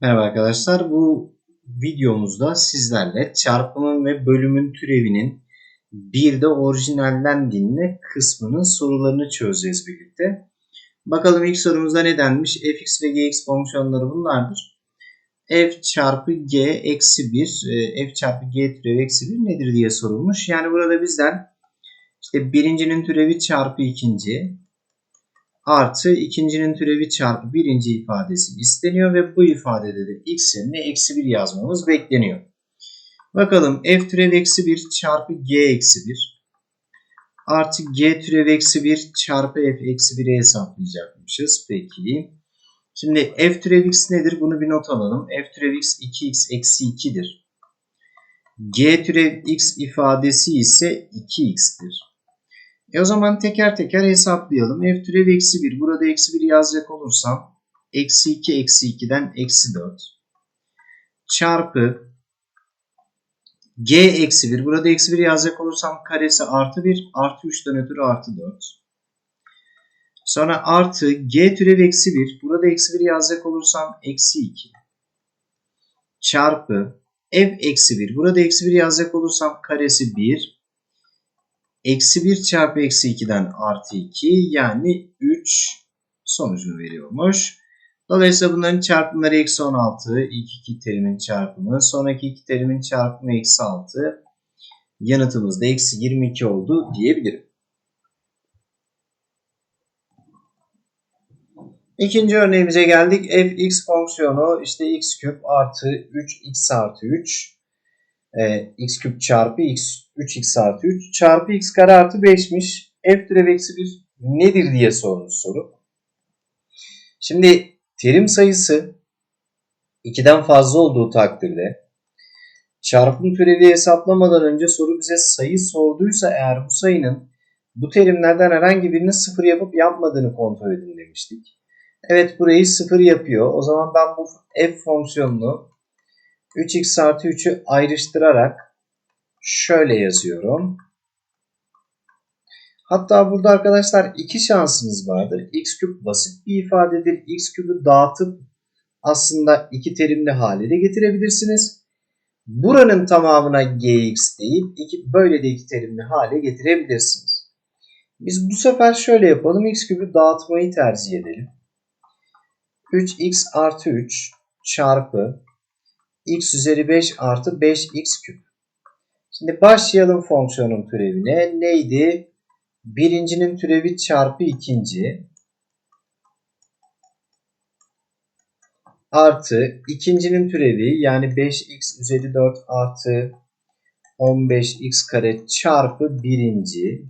Merhaba arkadaşlar. Bu videomuzda sizlerle çarpımın ve bölümün türevinin bir de orijinallendiğinde kısmının sorularını çözeceğiz birlikte. Bakalım ilk sorumuzda ne denmiş? fx ve gx fonksiyonları bunlardır. f çarpı g eksi 1 e, f çarpı g türevi eksi 1 nedir diye sorulmuş. Yani burada bizden işte birincinin türevi çarpı ikinci artı ikincinin türevi çarpı birinci ifadesi isteniyor ve bu ifadede de x yerine eksi 1 yazmamız bekleniyor. Bakalım f türev eksi 1 çarpı g eksi 1 artı g türev eksi 1 çarpı f eksi 1'e hesaplayacakmışız. Peki. Şimdi f türev x nedir? Bunu bir not alalım. f türev x 2x eksi 2'dir. g türev x ifadesi ise 2x'tir. E o zaman teker teker hesaplayalım. F türevi eksi 1. Burada eksi 1 yazacak olursam eksi 2 eksi 2'den eksi 4 çarpı g eksi 1. Burada eksi 1 yazacak olursam karesi artı 1 artı 3'ten ötürü artı 4. Sonra artı g türevi eksi 1. Burada eksi 1 yazacak olursam eksi 2 çarpı f eksi 1. Burada eksi 1 yazacak olursam karesi 1 Eksi 1 çarpı eksi 2'den artı 2 yani 3 sonucunu veriyormuş. Dolayısıyla bunların çarpımları eksi 16. İlk iki terimin çarpımı. Sonraki iki terimin çarpımı eksi 6. Yanıtımız da eksi 22 oldu diyebilirim. İkinci örneğimize geldik. fx fonksiyonu işte x küp artı 3x artı 3 e, x küp çarpı x 3x artı 3 çarpı x kare artı 5'miş. f türev eksi 1 nedir diye sormuş soru. Şimdi terim sayısı 2'den fazla olduğu takdirde çarpım türevi hesaplamadan önce soru bize sayı sorduysa eğer bu sayının bu terimlerden herhangi birini sıfır yapıp yapmadığını kontrol edin demiştik. Evet burayı sıfır yapıyor. O zaman ben bu f fonksiyonunu 3x artı 3'ü ayrıştırarak şöyle yazıyorum. Hatta burada arkadaşlar iki şansınız vardır. x küp basit bir ifadedir. x küpü dağıtıp aslında iki terimli hale de getirebilirsiniz. Buranın tamamına gx deyip iki, böyle de iki terimli hale getirebilirsiniz. Biz bu sefer şöyle yapalım. x küpü dağıtmayı tercih edelim. 3x artı 3 çarpı x üzeri 5 artı 5x küp. Şimdi başlayalım fonksiyonun türevine. Neydi? Birincinin türevi çarpı ikinci. Artı ikincinin türevi yani 5x üzeri 4 artı 15x kare çarpı birinci.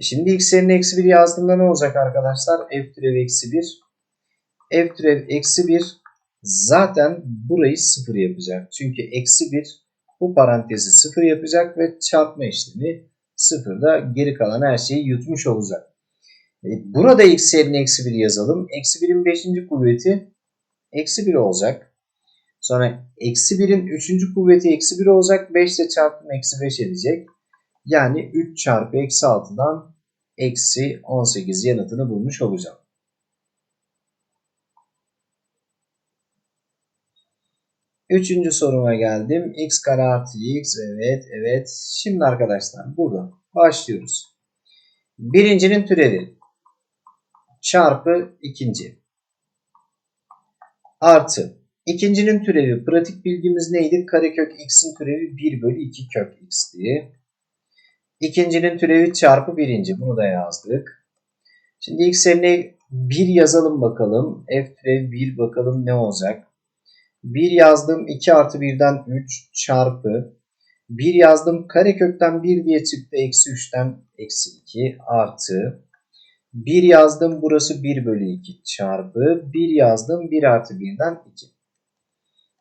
Şimdi x eksi 1 yazdığımda ne olacak arkadaşlar? f türevi eksi 1. f türevi eksi 1 zaten burayı sıfır yapacak. Çünkü eksi 1 bu parantezi sıfır yapacak ve çarpma işlemi sıfırda geri kalan her şeyi yutmuş olacak. E, burada x yerine eksi 1 yazalım. Eksi 1'in 5. kuvveti eksi 1 olacak. Sonra eksi 1'in 3. kuvveti eksi 1 olacak. 5 ile çarptım eksi 5 edecek. Yani 3 çarpı eksi 6'dan eksi 18 yanıtını bulmuş olacağım. Üçüncü soruma geldim. x kare artı x. Evet, evet. Şimdi arkadaşlar burada başlıyoruz. Birincinin türevi çarpı ikinci artı ikincinin türevi pratik bilgimiz neydi? Karekök x'in türevi 1 bölü 2 kök x'ti. İkincinin türevi çarpı birinci. Bunu da yazdık. Şimdi x yerine 1 yazalım bakalım. F türevi 1 bakalım ne olacak? 1 yazdım 2 artı 1'den 3 çarpı 1 yazdım karekökten 1 diye çıktı eksi 3'ten eksi 2 artı 1 yazdım burası 1 bölü 2 çarpı 1 yazdım 1 artı 1'den 2.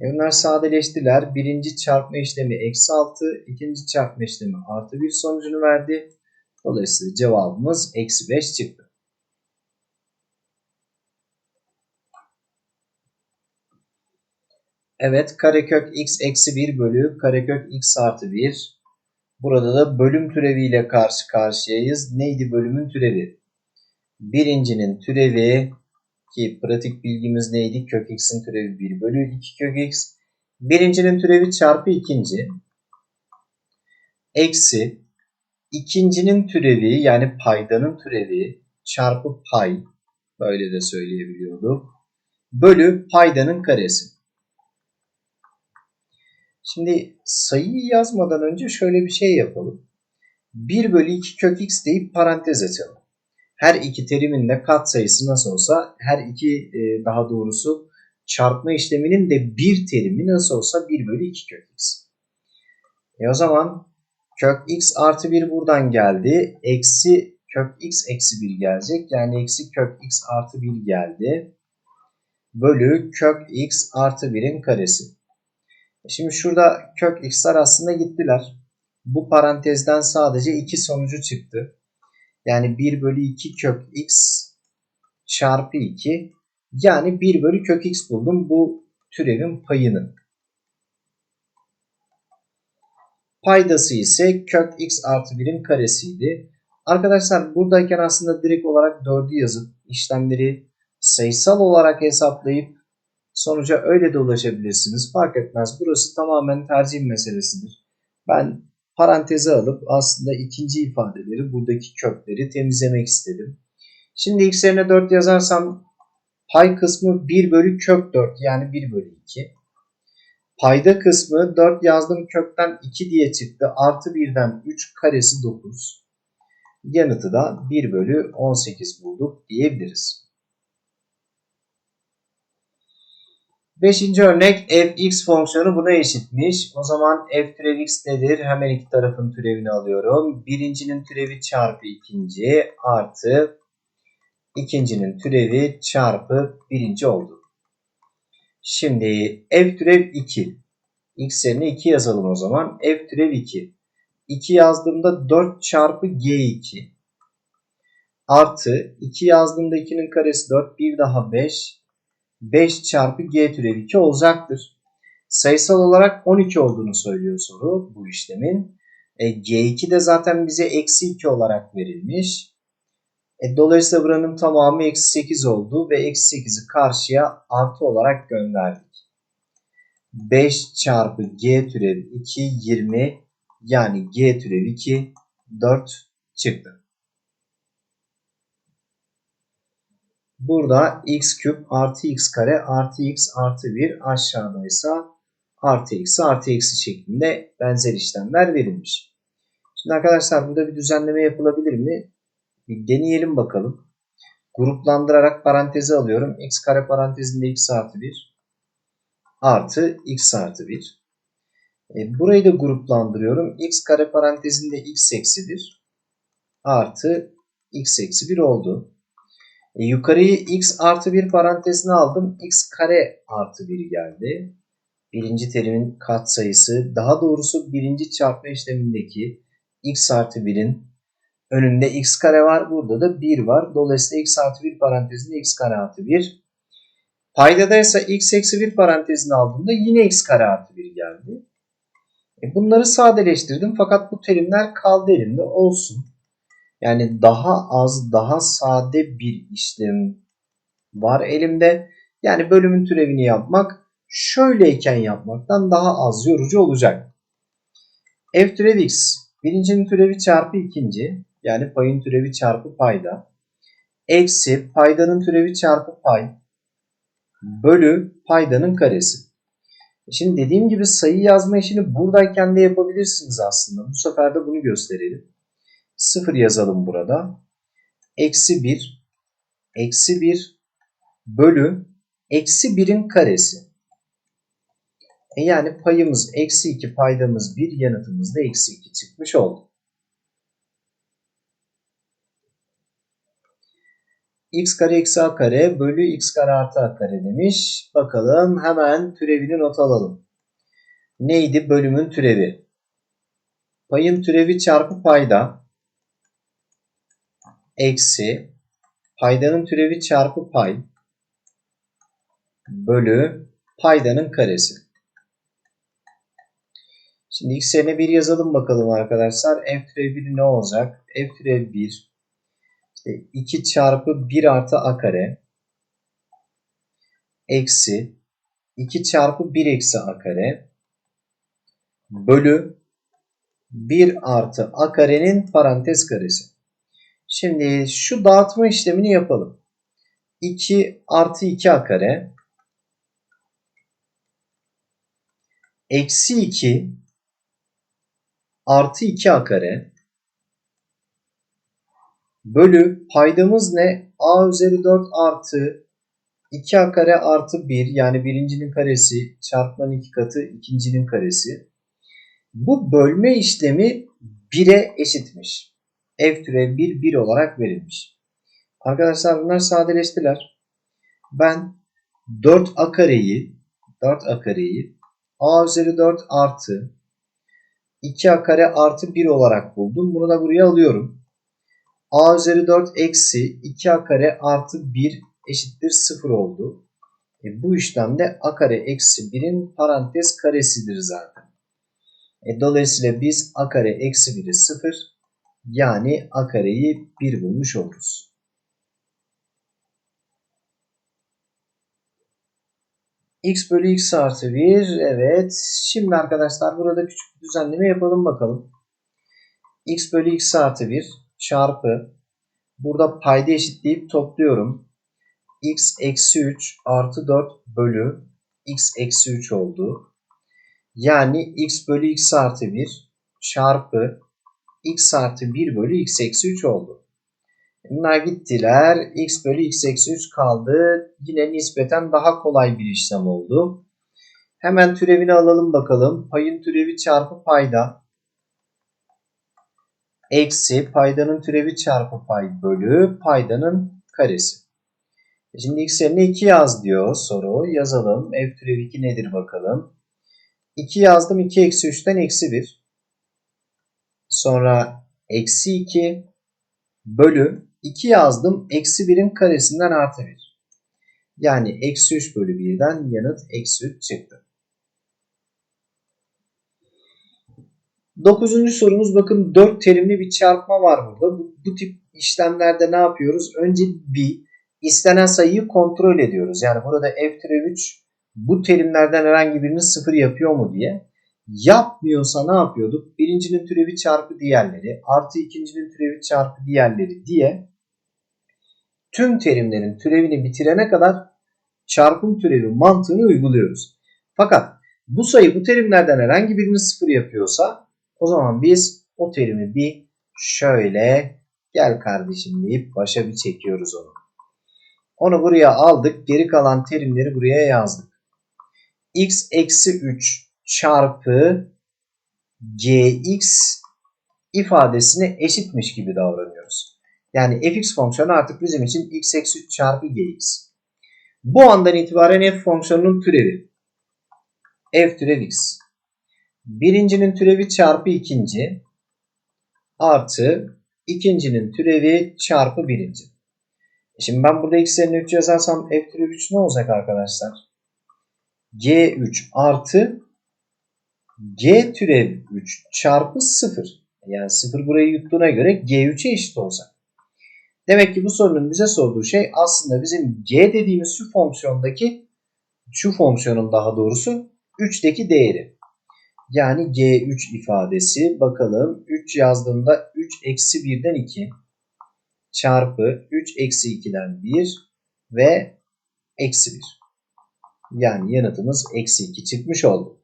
E bunlar sadeleştiler. Birinci çarpma işlemi eksi 6, ikinci çarpma işlemi artı 1 sonucunu verdi. Dolayısıyla cevabımız eksi 5 çıktı. Evet karekök x eksi 1 bölü karekök x artı 1. Burada da bölüm türeviyle karşı karşıyayız. Neydi bölümün türevi? Birincinin türevi Ki pratik bilgimiz neydi? Kök x'in türevi 1 bölü 2 kök x. Birincinin türevi çarpı ikinci. Eksi ikincinin türevi yani paydanın türevi çarpı pay. Böyle de söyleyebiliyorduk. Bölü paydanın karesi. Şimdi sayıyı yazmadan önce şöyle bir şey yapalım. 1 bölü 2 kök x deyip parantez açalım. Her iki terimin de katsayısı nasıl olsa her iki e, daha doğrusu çarpma işleminin de bir terimi nasıl olsa 1 bölü 2 kök x. E o zaman kök x artı 1 buradan geldi. Eksi kök x eksi 1 gelecek. Yani eksi kök x artı 1 geldi. Bölü kök x artı 1'in karesi. Şimdi şurada kök x'ler aslında gittiler. Bu parantezden sadece iki sonucu çıktı. Yani 1 bölü 2 kök x çarpı 2 yani 1 bölü kök x buldum bu türevin payını. Paydası ise kök x artı 1'in karesiydi. Arkadaşlar buradayken aslında direkt olarak 4'ü yazıp işlemleri sayısal olarak hesaplayıp sonuca öyle de ulaşabilirsiniz. Fark etmez. Burası tamamen tercih meselesidir. Ben paranteze alıp aslında ikinci ifadeleri buradaki kökleri temizlemek istedim. Şimdi x yerine 4 yazarsam pay kısmı 1 bölü kök 4 yani 1 bölü 2. Payda kısmı 4 yazdım kökten 2 diye çıktı. Artı 1'den 3 karesi 9. Yanıtı da 1 bölü 18 bulduk diyebiliriz. Beşinci örnek fx fonksiyonu buna eşitmiş. O zaman f türev x nedir? Hemen iki tarafın türevini alıyorum. Birincinin türevi çarpı ikinci artı ikincinin türevi çarpı birinci oldu. Şimdi f türev 2. x yerine 2 yazalım o zaman. f türev 2. 2 yazdığımda 4 çarpı g2 artı 2 yazdığımda 2'nin karesi 4 bir daha 5 5 çarpı g türev 2 olacaktır. Sayısal olarak 12 olduğunu söylüyor soru bu işlemin. E, g2 de zaten bize eksi 2 olarak verilmiş. E, dolayısıyla buranın tamamı eksi 8 oldu ve eksi 8'i karşıya artı olarak gönderdik. 5 çarpı g türev 2 20 yani g türev 2 4 çıktı. Burada x küp artı x kare artı x artı 1 aşağıdaysa artı x artı eksi şeklinde benzer işlemler verilmiş. Şimdi arkadaşlar burada bir düzenleme yapılabilir mi? Bir deneyelim bakalım. Gruplandırarak parantezi alıyorum. x kare parantezinde x artı 1 artı x artı 1. E, burayı da gruplandırıyorum. x kare parantezinde x eksi 1 artı x eksi 1 oldu. E, yukarıyı x artı 1 parantezine aldım. x kare artı 1 geldi. Birinci terimin katsayısı daha doğrusu birinci çarpma işlemindeki x artı 1'in önünde x kare var. Burada da 1 var. Dolayısıyla x artı 1 parantezinde x kare artı 1. Paydada ise x eksi 1 parantezine aldığımda yine x kare artı 1 geldi. E bunları sadeleştirdim fakat bu terimler kaldı elimde olsun. Yani daha az, daha sade bir işlem var elimde. Yani bölümün türevini yapmak şöyleyken yapmaktan daha az yorucu olacak. F türev x birincinin türevi çarpı ikinci yani payın türevi çarpı payda eksi paydanın türevi çarpı pay bölü paydanın karesi. Şimdi dediğim gibi sayı yazma işini buradayken de yapabilirsiniz aslında. Bu sefer de bunu gösterelim. 0 yazalım burada. Eksi 1 eksi 1 bölü eksi 1'in karesi. E yani payımız eksi 2 paydamız 1 yanıtımız da eksi 2 çıkmış oldu. x kare eksi a kare bölü x kare artı a kare demiş. Bakalım hemen türevini not alalım. Neydi bölümün türevi? Payın türevi çarpı payda eksi paydanın türevi çarpı pay bölü paydanın karesi. Şimdi x yerine 1 yazalım bakalım arkadaşlar. f türev 1 ne olacak? f türev 1 işte 2 çarpı 1 artı a kare eksi 2 çarpı 1 eksi a kare bölü 1 artı a karenin parantez karesi. Şimdi şu dağıtma işlemini yapalım. 2 artı 2 a kare eksi 2 artı 2 a kare bölü paydamız ne? a üzeri 4 artı 2a kare artı 1 yani birincinin karesi çarpmanın iki katı ikincinin karesi. Bu bölme işlemi 1'e eşitmiş. F türev 1 1 olarak verilmiş. Arkadaşlar bunlar sadeleştiler. Ben 4a kareyi 4a kareyi a üzeri 4 artı 2a kare artı 1 olarak buldum. Bunu da buraya alıyorum. a üzeri 4 eksi 2a kare artı 1 eşittir 0 oldu. E, bu işlemde a kare eksi 1'in parantez karesidir zaten. E, dolayısıyla biz a kare eksi 1'i 0 yani a kareyi 1 bulmuş oluruz. x bölü x artı 1 evet. Şimdi arkadaşlar burada küçük bir düzenleme yapalım bakalım. x bölü x artı 1 çarpı burada payda eşitleyip topluyorum. x eksi 3 artı 4 bölü x eksi 3 oldu. Yani x bölü x artı 1 çarpı x artı 1 bölü x eksi 3 oldu. Bunlar gittiler. x bölü x eksi 3 kaldı. Yine nispeten daha kolay bir işlem oldu. Hemen türevini alalım bakalım. Payın türevi çarpı payda. Eksi paydanın türevi çarpı pay bölü paydanın karesi. Şimdi x yerine 2 yaz diyor soru. Yazalım. F türevi 2 nedir bakalım. 2 yazdım. 2 eksi 3'ten eksi 1. Sonra eksi 2 bölü 2 yazdım. Eksi 1'in karesinden artı 1. Yani eksi 3 bölü 1'den yanıt eksi 3 çıktı. Dokuzuncu sorumuz bakın 4 terimli bir çarpma var burada. Bu, bu tip işlemlerde ne yapıyoruz? Önce bir istenen sayıyı kontrol ediyoruz. Yani burada f türev 3 bu terimlerden herhangi birini sıfır yapıyor mu diye. Yapmıyorsa ne yapıyorduk? Birincinin türevi çarpı diğerleri artı ikincinin türevi çarpı diğerleri diye tüm terimlerin türevini bitirene kadar çarpım türevi mantığını uyguluyoruz. Fakat bu sayı bu terimlerden herhangi birini sıfır yapıyorsa o zaman biz o terimi bir şöyle gel kardeşim deyip başa bir çekiyoruz onu. Onu buraya aldık. Geri kalan terimleri buraya yazdık. x eksi 3 çarpı gx ifadesine eşitmiş gibi davranıyoruz. Yani fx fonksiyonu artık bizim için x eksi 3 çarpı gx. Bu andan itibaren f fonksiyonunun türevi. f türev x. Birincinin türevi çarpı ikinci artı ikincinin türevi çarpı birinci. Şimdi ben burada x yerine 3 yazarsam f türev 3 ne olacak arkadaşlar? g3 artı g türev 3 çarpı 0. Yani 0 burayı yuttuğuna göre g3'e eşit olacak. Demek ki bu sorunun bize sorduğu şey aslında bizim g dediğimiz şu fonksiyondaki şu fonksiyonun daha doğrusu 3'teki değeri. Yani g3 ifadesi bakalım 3 yazdığımda 3 eksi 1'den 2 çarpı 3 eksi 2'den 1 ve eksi 1. Yani yanıtımız eksi 2 çıkmış oldu.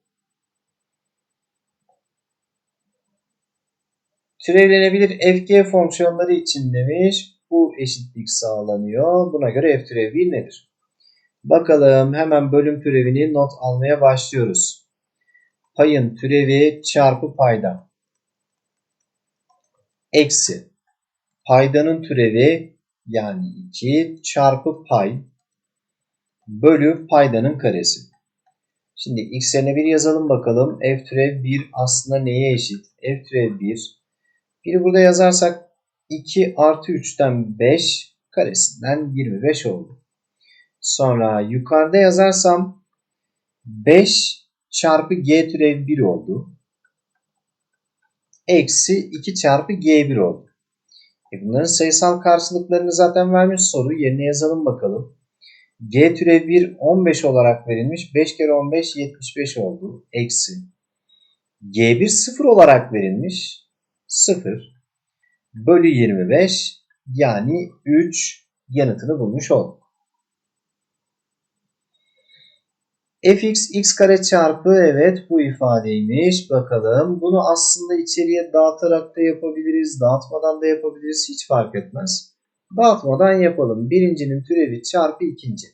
Türevlenebilir fg fonksiyonları için demiş. Bu eşitlik sağlanıyor. Buna göre f türevi 1 nedir? Bakalım hemen bölüm türevini not almaya başlıyoruz. Payın türevi çarpı payda. Eksi. Paydanın türevi yani 2 çarpı pay bölü paydanın karesi. Şimdi x yerine 1 yazalım bakalım. f türev 1 aslında neye eşit? f türev 1 1'i burada yazarsak 2 artı 3'ten 5 karesinden 25 oldu. Sonra yukarıda yazarsam 5 çarpı g türev 1 oldu. Eksi 2 çarpı g1 oldu. E bunların sayısal karşılıklarını zaten vermiş soru. Yerine yazalım bakalım. G türev 1 15 olarak verilmiş. 5 kere 15 75 oldu. Eksi. G1 0 olarak verilmiş. 0 bölü 25 yani 3 yanıtını bulmuş olduk. fx x kare çarpı evet bu ifadeymiş. Bakalım bunu aslında içeriye dağıtarak da yapabiliriz. Dağıtmadan da yapabiliriz. Hiç fark etmez. Dağıtmadan yapalım. Birincinin türevi çarpı ikinci.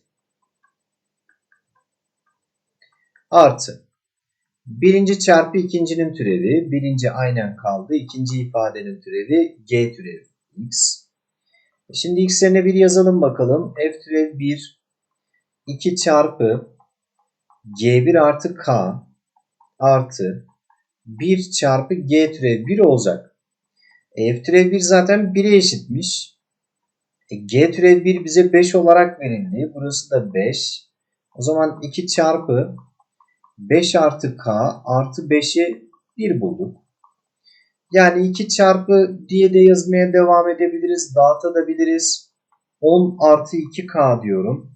Artı. Birinci çarpı ikincinin türevi. Birinci aynen kaldı. İkinci ifadenin türevi g türevi x. Şimdi x'lerine bir yazalım bakalım. f türevi 1 2 çarpı g1 artı k artı 1 çarpı g türevi 1 olacak. E, f türevi 1 zaten 1'e eşitmiş. E, g türevi 1 bize 5 olarak verildi. Burası da 5. O zaman 2 çarpı 5 artı k artı 5'e 1 bulduk. Yani 2 çarpı diye de yazmaya devam edebiliriz. Dağıtabiliriz. 10 artı 2k diyorum.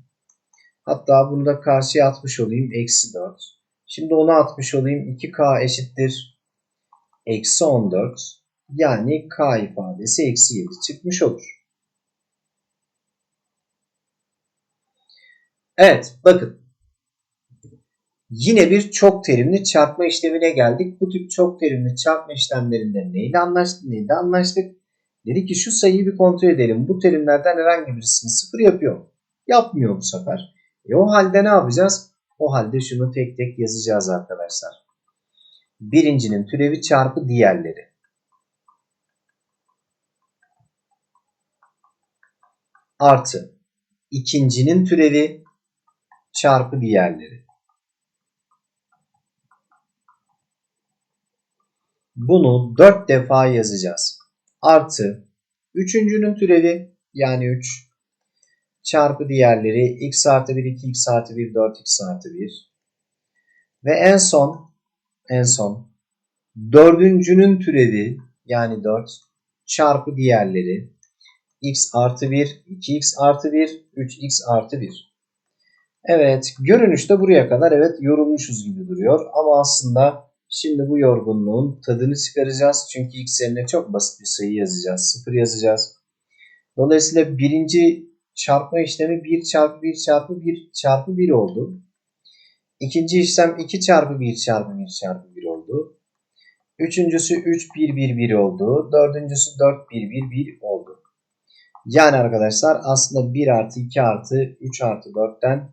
Hatta bunu da karşıya atmış olayım. Eksi 4. Şimdi onu atmış olayım. 2k eşittir. Eksi 14. Yani k ifadesi eksi 7 çıkmış olur. Evet bakın. Yine bir çok terimli çarpma işlemine geldik. Bu tip çok terimli çarpma işlemlerinde neyle anlaştık, neyle anlaştık? Dedi ki şu sayıyı bir kontrol edelim. Bu terimlerden herhangi birisini sıfır yapıyor mu? Yapmıyor bu sefer. E o halde ne yapacağız? O halde şunu tek tek yazacağız arkadaşlar. Birincinin türevi çarpı diğerleri. Artı ikincinin türevi çarpı diğerleri. Bunu 4 defa yazacağız. Artı üçüncünün türevi yani 3 çarpı diğerleri x artı 1 2 x artı 1 4 x artı 1 ve en son en son dördüncünün türevi yani 4 çarpı diğerleri x artı 1 2x artı 1 3x artı 1 Evet görünüşte buraya kadar. Evet yorulmuşuz gibi duruyor. Ama aslında şimdi bu yorgunluğun tadını çıkaracağız çünkü x yerine çok basit bir sayı yazacağız 0 yazacağız. Dolayısıyla birinci çarpma işlemi 1 çarpı 1 çarpı 1 çarpı 1 oldu. İkinci işlem 2 çarpı 1 çarpı 1 çarpı 1 oldu. Üçüncüsü 3 1 1 1 oldu. Dördüncüsü 4 1 1 1 oldu. Yani arkadaşlar aslında 1 artı 2 artı 3 artı 4'ten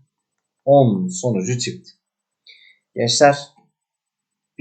10 sonucu çıktı. Gençler